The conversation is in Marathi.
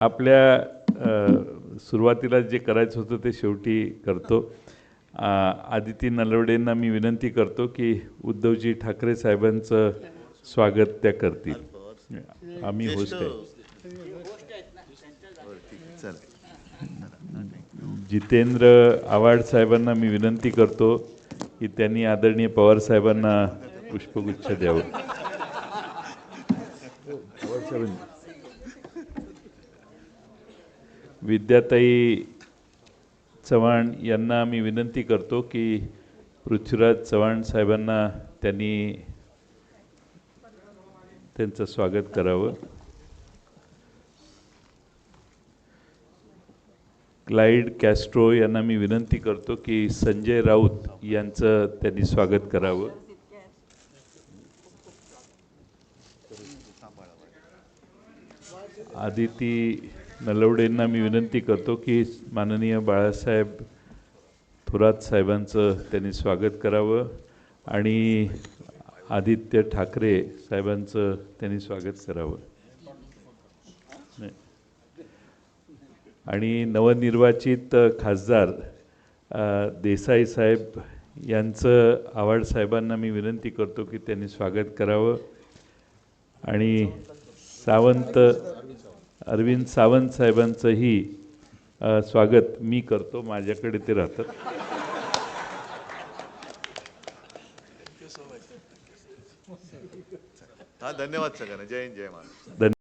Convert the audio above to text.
आपल्या सुरुवातीला जे करायचं होतं ते शेवटी करतो. आदिती नलवडेंना मी विनंती करतो की उद्धवजी ठाकरे साहेबांचं स्वागत त्या करतील. आम्ही होस्ट आहे. जितेंद्र आव्हाड साहेबांना मी विनंती करतो की त्यांनी आदरणीय पवार साहेबांना पुष्पगुच्छ द्यावं पवार साहेबांनी. विद्याताई चव्हाण यांना मी विनंती करतो की पृथ्वीराज चव्हाण साहेबांना त्यांनी त्यांचं स्वागत करावं. क्लाइड कॅस्ट्रो यांना मी विनंती करतो की संजय राऊत यांचं त्यांनी स्वागत करावं. आदिती नलवडेंना मी विनंती करतो की माननीय बाळासाहेब थोरात साहेबांचं त्यांनी स्वागत करावं आणि आदित्य ठाकरे साहेबांचं त्यांनी स्वागत करावं. आणि नवनिर्वाचित खासदार देसाई साहेब यांचं आव्हाड साहेबांना मी विनंती करतो की त्यांनी स्वागत करावं. आणि सावंत अरविंद सावंत साहेबांचंही स्वागत मी करतो माझ्याकडे ते राहतात. हा धन्यवाद सगळ्यांना. जय हिंद जय महाराज. धन्यवाद